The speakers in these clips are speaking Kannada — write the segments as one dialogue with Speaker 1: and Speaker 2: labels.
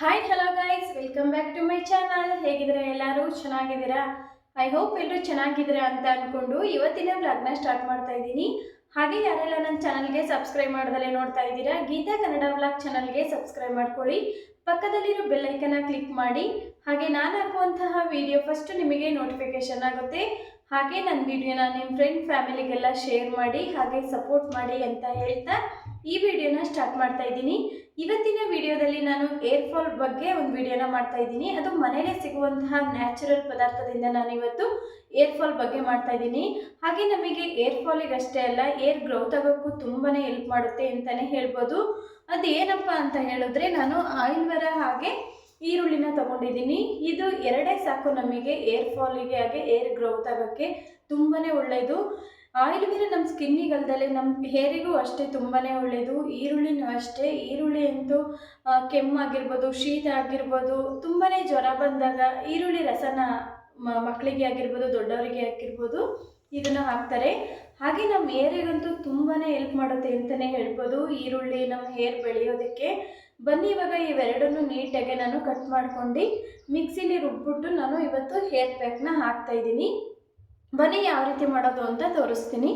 Speaker 1: Hi hello guys welcome back to my channel ಹೇಗಿದ್ರೆ ಎಲ್ಲರೂ? ಚೆನ್ನಾಗಿದ್ದೀರಾ? ಐ ಹೋಪ್ ಎಲ್ಲರೂ ಚೆನ್ನಾಗಿದ್ದೀರಾ ಅಂತ ಅಂದ್ಕೊಂಡು ಇವತ್ತಿನ ಬ್ಲಾಗ್ನ ಸ್ಟಾರ್ಟ್ ಮಾಡ್ತಾ ಇದ್ದೀನಿ. ಹಾಗೆ ಯಾರೆಲ್ಲ ನನ್ನ ಚಾನಲ್ಗೆ ಸಬ್ಸ್ಕ್ರೈಬ್ ಮಾಡ್ದಲೇ ನೋಡ್ತಾ ಇದ್ದೀರಾ, ಗೀತಾ ಕನ್ನಡ ಬ್ಲಾಗ್ ಚಾನಲ್ಗೆ ಸಬ್ಸ್ಕ್ರೈಬ್ ಮಾಡ್ಕೊಳ್ಳಿ. ಪಕ್ಕದಲ್ಲಿರೋ ಬೆಲ್ಲೈಕನ್ನ ಕ್ಲಿಕ್ ಮಾಡಿ. ಹಾಗೆ ನಾನು ಹಾಕುವಂತಹ ವಿಡಿಯೋ ಫಸ್ಟ್ ನಿಮಗೆ ನೋಟಿಫಿಕೇಶನ್ ಆಗುತ್ತೆ. ಹಾಗೆ ನನ್ನ ವಿಡಿಯೋನ ನಿಮ್ಮ ಫ್ರೆಂಡ್ ಫ್ಯಾಮಿಲಿಗೆಲ್ಲ ಶೇರ್ ಮಾಡಿ, ಹಾಗೆ ಸಪೋರ್ಟ್ ಮಾಡಿ ಅಂತ ಹೇಳ್ತಾ ಈ ವಿಡಿಯೋನ ಸ್ಟಾರ್ಟ್ ಮಾಡ್ತಾ ಇದ್ದೀನಿ. ಇವತ್ತಿನ ವಿಡಿಯೋದಲ್ಲಿ ನಾನು ಏರ್ ಫಾಲ್ ಬಗ್ಗೆ ಒಂದು ವಿಡಿಯೋನ ಮಾಡ್ತಾ ಇದ್ದೀನಿ. ಅದು ಮನೇಲೆ ಸಿಗುವಂತಹ ನ್ಯಾಚುರಲ್ ಪದಾರ್ಥದಿಂದ ನಾನು ಇವತ್ತು ಏರ್ ಫಾಲ್ ಬಗ್ಗೆ ಮಾಡ್ತಾ ಇದ್ದೀನಿ. ಹಾಗೆ ನಮಗೆ ಏರ್ ಫಾಲಿಗೆ ಅಷ್ಟೇ ಅಲ್ಲ ಏರ್ ಗ್ರೋತ್ ಆಗೋಕ್ಕೂ ತುಂಬಾ ಹೆಲ್ಪ್ ಮಾಡುತ್ತೆ ಅಂತಲೇ ಹೇಳ್ಬೋದು. ಅದು ಏನಪ್ಪ ಅಂತ ಹೇಳಿದ್ರೆ ನಾನು ಆಯುರ್ವೇದ ಹಾಗೆ ಈರುಳ್ಳಿನ ತಗೊಂಡಿದ್ದೀನಿ. ಇದು ಎರಡೇ ಸಾಕು ನಮಗೆ ಏರ್ ಫಾಲಿಗೆ ಹಾಗೆ ಏರ್ ಗ್ರೋತ್ ಆಗೋಕ್ಕೆ ತುಂಬಾ ಒಳ್ಳೆಯದು ಆಯುರ್ವೇದ ನಮ್ಮ ಸ್ಕಿನ್ನಿಗಲ್ದಲೆ ನಮ್ಮ ಹೇರಿಗೂ ಅಷ್ಟೇ ತುಂಬಾ ಒಳ್ಳೆಯದು ಈರುಳ್ಳಿನೂ ಅಷ್ಟೇ. ಈರುಳ್ಳಿ ಅಂತೂ ಕೆಮ್ಮಾಗಿರ್ಬೋದು, ಶೀತ ಆಗಿರ್ಬೋದು ತುಂಬಾ ಜ್ವರ ಬಂದಾಗ ಈರುಳ್ಳಿ ರಸನ ಮಕ್ಕಳಿಗೆ ಆಗಿರ್ಬೋದು, ದೊಡ್ಡವರಿಗೆ ಆಗಿರ್ಬೋದು ಇದನ್ನು ಹಾಕ್ತಾರೆ. ಹಾಗೆ ನಮ್ಮ ಹೇರಿಗಂತೂ ತುಂಬಾ ಹೆಲ್ಪ್ ಮಾಡುತ್ತೆ ಅಂತಲೇ ಹೇಳ್ಬೋದು. ಈರುಳ್ಳಿ ನಮ್ಮ ಹೇರ್ ಬೆಳೆಯೋದಕ್ಕೆ. ಬನ್ನಿ ಇವಾಗ ಇವೆರಡನ್ನು ನೀಟಾಗೆ ನಾನು ಕಟ್ ಮಾಡ್ಕೊಂಡು ಮಿಕ್ಸಿಲಿ ರುಬ್ಬಿಟ್ಟು ನಾನು ಇವತ್ತು ಹೇರ್ ಪ್ಯಾಕ್ನ ಹಾಕ್ತಾ ಇದ್ದೀನಿ. ಬನ್ನಿ, ಯಾವ ರೀತಿ ಮಾಡೋದು ಅಂತ ತೋರಿಸ್ತೀನಿ.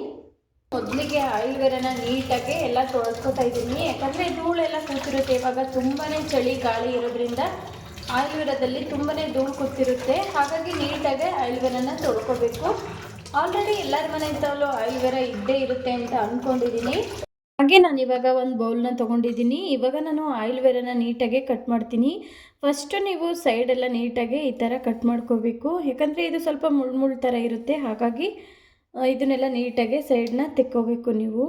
Speaker 1: ಮೊದಲಿಗೆ ಆಯುರ್ವೇದನ ನೀಟಾಗಿ ಎಲ್ಲ ತೊಳ್ಕೊತಾ ಇದ್ದೀನಿ. ಯಾಕಂದರೆ ಧೂಳೆಲ್ಲ ಕೂತಿರುತ್ತೆ. ಇವಾಗ ತುಂಬಾ ಚಳಿ, ಗಾಳಿ ಇರೋದ್ರಿಂದ ಆಯುರ್ವೇದದಲ್ಲಿ ತುಂಬಾ ಧೂಳು ಕೂತಿರುತ್ತೆ. ಹಾಗಾಗಿ ನೀಟಾಗಿ ಆಯುರ್ವೇದನ ತೊಳ್ಕೊಬೇಕು. ಆಲ್ರೆಡಿ ಎಲ್ಲರ ಮನೆ ಇದ್ದಾವಲ್ಲೂ ಆಯುರ್ವೇದ ಇದ್ದೇ ಇರುತ್ತೆ ಅಂತ ಅಂದ್ಕೊಂಡಿದ್ದೀನಿ ಹಾಗೆ ನಾನು ಇವಾಗ ಒಂದು ಬೌಲ್ನ ತೊಗೊಂಡಿದ್ದೀನಿ. ಇವಾಗ ನಾನು ಆಯುರ್ವೇದನ ನೀಟಾಗಿ ಕಟ್ ಮಾಡ್ತೀನಿ. ಫಸ್ಟು ನೀವು ಸೈಡೆಲ್ಲ ನೀಟಾಗಿ ಈ ಥರ ಕಟ್ ಮಾಡ್ಕೋಬೇಕು. ಯಾಕಂದರೆ ಇದು ಸ್ವಲ್ಪ ಮುಳ್ಳು ಮುಳ್ಳು ಥರ ಇರುತ್ತೆ. ಹಾಗಾಗಿ ಇದನ್ನೆಲ್ಲ ನೀಟಾಗಿ ಸೈಡನ್ನ ತೆಕ್ಕೋಬೇಕು ನೀವು.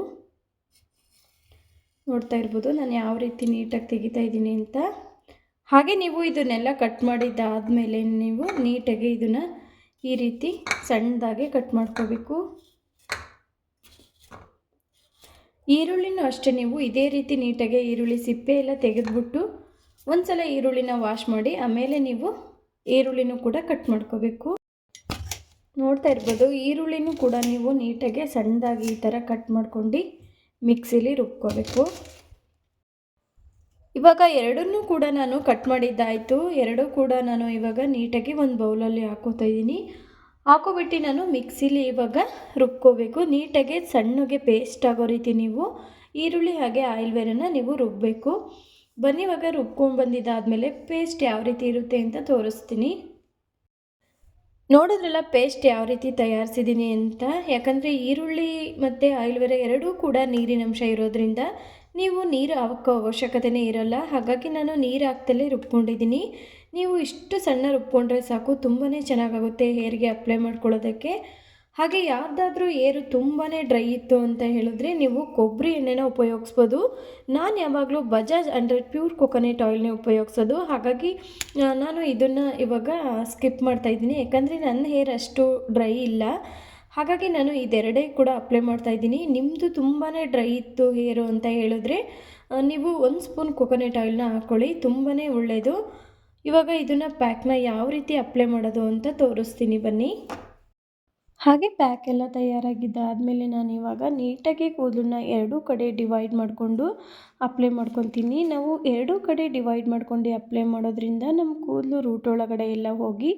Speaker 1: ನೋಡ್ತಾ ಇರ್ಬೋದು ನಾನು ಯಾವ ರೀತಿ ನೀಟಾಗಿ ತೆಗಿತಾ ಇದ್ದೀನಿ ಅಂತ. ಹಾಗೆ ನೀವು ಇದನ್ನೆಲ್ಲ ಕಟ್ ಮಾಡಿದ್ದಾದಮೇಲೆ ನೀವು ನೀಟಾಗಿ ಇದನ್ನು ಈ ರೀತಿ ಸಣ್ಣದಾಗಿ ಕಟ್ ಮಾಡ್ಕೋಬೇಕು. ಈರುಳ್ಳಿನೂ ಅಷ್ಟೇ, ನೀವು ಇದೇ ರೀತಿ ನೀಟಾಗಿ ಈರುಳ್ಳಿ ಸಿಪ್ಪೆ ಎಲ್ಲ ತೆಗೆದುಬಿಟ್ಟು ಒಂದು ಸಲ ಈರುಳ್ಳಿನ ವಾಶ್ ಮಾಡಿ, ಆಮೇಲೆ ನೀವು ಈರುಳ್ಳಿನೂ ಕೂಡ ಕಟ್ ಮಾಡ್ಕೋಬೇಕು. ನೋಡ್ತಾ ಇರ್ಬೋದು, ಈರುಳ್ಳಿನೂ ಕೂಡ ನೀವು ನೀಟಾಗಿ ಸಣ್ಣದಾಗಿ ಈ ಥರ ಕಟ್ ಮಾಡ್ಕೊಂಡು ಮಿಕ್ಸಿಲಿ ರುಬ್ಕೋಬೇಕು. ಇವಾಗ ಎರಡನ್ನೂ ಕೂಡ ನಾನು ಕಟ್ ಮಾಡಿದ್ದಾಯಿತು. ಎರಡೂ ಕೂಡ ನಾನು ಇವಾಗ ನೀಟಾಗಿ ಒಂದು ಬೌಲಲ್ಲಿ ಹಾಕೋತಾ ಇದ್ದೀನಿ. ಹಾಕೋಬಿಟ್ಟು ನಾನು ಮಿಕ್ಸಿಲಿ ಇವಾಗ ರುಬ್ಕೋಬೇಕು. ನೀಟಾಗಿ ಸಣ್ಣಗೆ ಪೇಸ್ಟ್ ಆಗೋ ರೀತಿ ನೀವು ಈರುಳ್ಳಿ ಹಾಗೆ ಆಯಿಲ್ ವೇರನ್ನು ನೀವು ರುಬ್ಬಬೇಕು ಬನ್ನಿ, ಇವಾಗ ರುಬ್ಕೊಂಡು ಬಂದಿದ್ದಾದಮೇಲೆ ಪೇಸ್ಟ್ ಯಾವ ರೀತಿ ಇರುತ್ತೆ ಅಂತ ತೋರಿಸ್ತೀನಿ. ನೋಡಿದ್ರಲ್ಲ ಪೇಸ್ಟ್ ಯಾವ ರೀತಿ ತಯಾರಿಸಿದ್ದೀನಿ ಅಂತ. ಯಾಕಂದರೆ ಈರುಳ್ಳಿ ಮತ್ತು ಆಯುರ್ವೇದ ಎರಡೂ ಕೂಡ ನೀರಿನಂಶ ಇರೋದ್ರಿಂದ ನೀವು ನೀರು ಹಾಕೋ ಅವಶ್ಯಕತೆನೇ ಇರಲ್ಲ. ಹಾಗಾಗಿ ನಾನು ನೀರು ಹಾಕ್ತಲೇ ರುಬ್ಕೊಂಡಿದ್ದೀನಿ. ನೀವು ಇಷ್ಟು ಸಣ್ಣ ರುಬ್ಕೊಂಡ್ರೆ ಸಾಕು ತುಂಬಾ ಚೆನ್ನಾಗಾಗುತ್ತೆ ಹೇರ್ಗೆ ಅಪ್ಲೈ ಮಾಡ್ಕೊಳ್ಳೋದಕ್ಕೆ. ಹಾಗೆ ಯಾರ್ದಾದ್ರೂ ಏರು ತುಂಬಾ ಡ್ರೈ ಇತ್ತು ಅಂತ ಹೇಳಿದ್ರೆ ನೀವು ಕೊಬ್ಬರಿ ಎಣ್ಣೆನ ಉಪಯೋಗಿಸ್ಬೋದು. ನಾನು ಯಾವಾಗಲೂ ಬಜಾಜ್ ಹಂಡ್ರೆಡ್ ಪ್ಯೂರ್ ಕೊಕೊನೆಟ್ ಆಯಿಲ್ನೇ ಉಪಯೋಗಿಸೋದು. ಹಾಗಾಗಿ ನಾನು ಇದನ್ನು ಇವಾಗ ಸ್ಕಿಪ್ ಮಾಡ್ತಾ ಇದ್ದೀನಿ. ಯಾಕಂದರೆ ನನ್ನ ಹೇರ್ ಅಷ್ಟು ಡ್ರೈ ಇಲ್ಲ. ಹಾಗಾಗಿ ನಾನು ಇದೆರಡೇ ಕೂಡ ಅಪ್ಲೈ ಮಾಡ್ತಾ ಇದ್ದೀನಿ. ನಿಮ್ಮದು ತುಂಬಾ ಡ್ರೈ ಇತ್ತು ಹೇರು ಅಂತ ಹೇಳಿದ್ರೆ ನೀವು ಒಂದು ಸ್ಪೂನ್ ಕೊಕೊನೆಟ್ ಆಯಿಲ್ನ ಹಾಕ್ಕೊಳ್ಳಿ. ತುಂಬಾ ಒಳ್ಳೆಯದು ಇವಾಗ ಇದನ್ನು ಪ್ಯಾಕ್ನ ಯಾವ ರೀತಿ ಅಪ್ಲೈ ಮಾಡೋದು ಅಂತ ತೋರಿಸ್ತೀನಿ ಬನ್ನಿ. ಹಾಗೆ ಪ್ಯಾಕ್ ಎಲ್ಲ ತಯಾರಾಗಿದ್ದಾದಮೇಲೆ ನಾನು ಇವಾಗ ನೀಟಾಗಿ ಕೂದಲನ್ನ ಎರಡೂ ಕಡೆ ಡಿವೈಡ್ ಮಾಡಿಕೊಂಡು ಅಪ್ಲೈ ಮಾಡ್ಕೊತೀನಿ. ನಾವು ಎರಡೂ ಕಡೆ ಡಿವೈಡ್ ಮಾಡ್ಕೊಂಡು ಅಪ್ಲೈ ಮಾಡೋದ್ರಿಂದ ನಮ್ಮ ಕೂದಲು ರೂಟ್ ಒಳಗಡೆ ಎಲ್ಲ ಹೋಗಿ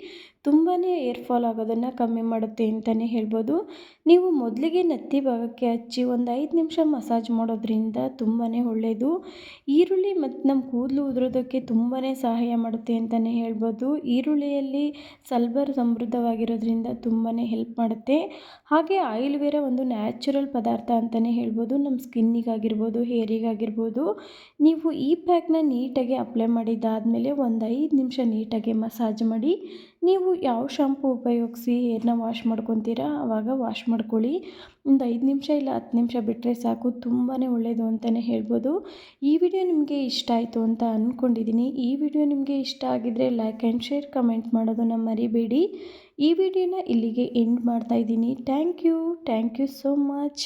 Speaker 1: ತುಂಬಾ ಏರ್ ಫಾಲ್ ಆಗೋದನ್ನು ಕಮ್ಮಿ ಮಾಡುತ್ತೆ ಅಂತಲೇ ಹೇಳ್ಬೋದು. ನೀವು ಮೊದಲಿಗೆ ನೆತ್ತಿ ಭಾಗಕ್ಕೆ ಹಚ್ಚಿ ಒಂದು ಐದು ನಿಮಿಷ ಮಸಾಜ್ ಮಾಡೋದ್ರಿಂದ ತುಂಬಾ ಒಳ್ಳೆಯದು ಈರುಳ್ಳಿ ಮತ್ತು ನಮ್ಮ ಕೂದಲು ಉದುರೋದಕ್ಕೆ ತುಂಬಾ ಸಹಾಯ ಮಾಡುತ್ತೆ ಅಂತಲೇ ಹೇಳ್ಬೋದು. ಈರುಳ್ಳಿಯಲ್ಲಿ ಸಲ್ಬರ್ ಸಮೃದ್ಧವಾಗಿರೋದ್ರಿಂದ ತುಂಬಾ ಹೆಲ್ಪ್ ಮಾಡುತ್ತೆ. ಹಾಗೆ ಆಯುರ್ವೇದ ಒಂದು ನ್ಯಾಚುರಲ್ ಪದಾರ್ಥ ಅಂತಲೇ ಹೇಳ್ಬೋದು. ನಮ್ಮ ಸ್ಕಿನ್ನಿಗಾಗಿರ್ಬೋದು, ಹೇರಿಗಾಗಿರ್ಬೋದು. ನೀವು ಈ ಪ್ಯಾಕ್ನ ನೀಟಾಗಿ ಅಪ್ಲೈ ಮಾಡಿದ್ದಾದಮೇಲೆ ಒಂದು ಐದು ನಿಮಿಷ ನೀಟಾಗಿ ಮಸಾಜ್ ಮಾಡಿ ನೀವು ಯಾವ ಶಾಂಪು ಉಪಯೋಗಿಸಿ ಏನ ವಾಶ್ ಮಾಡ್ಕೊತೀರಾ ಆವಾಗ ವಾಶ್ ಮಾಡ್ಕೊಳ್ಳಿ. ಒಂದು ಐದು ನಿಮಿಷ ಇಲ್ಲ ಹತ್ತು ನಿಮಿಷ ಬಿಟ್ಟರೆ ಸಾಕು ತುಂಬಾ ಒಳ್ಳೆಯದು ಅಂತಲೇ ಹೇಳ್ಬೋದು. ಈ ವಿಡಿಯೋ ನಿಮಗೆ ಇಷ್ಟ ಆಯಿತು ಅಂತ ಅಂದ್ಕೊಂಡಿದ್ದೀನಿ ಈ ವಿಡಿಯೋ ನಿಮಗೆ ಇಷ್ಟ ಆಗಿದರೆ ಲೈಕ್ ಆ್ಯಂಡ್ ಶೇರ್ ಕಮೆಂಟ್ ಮಾಡೋದನ್ನು ಮರಿಬೇಡಿ. ಈ ವಿಡಿಯೋನ ಇಲ್ಲಿಗೆ ಎಂಡ್ ಮಾಡ್ತಾ ಇದ್ದೀನಿ. Thank you thank you so much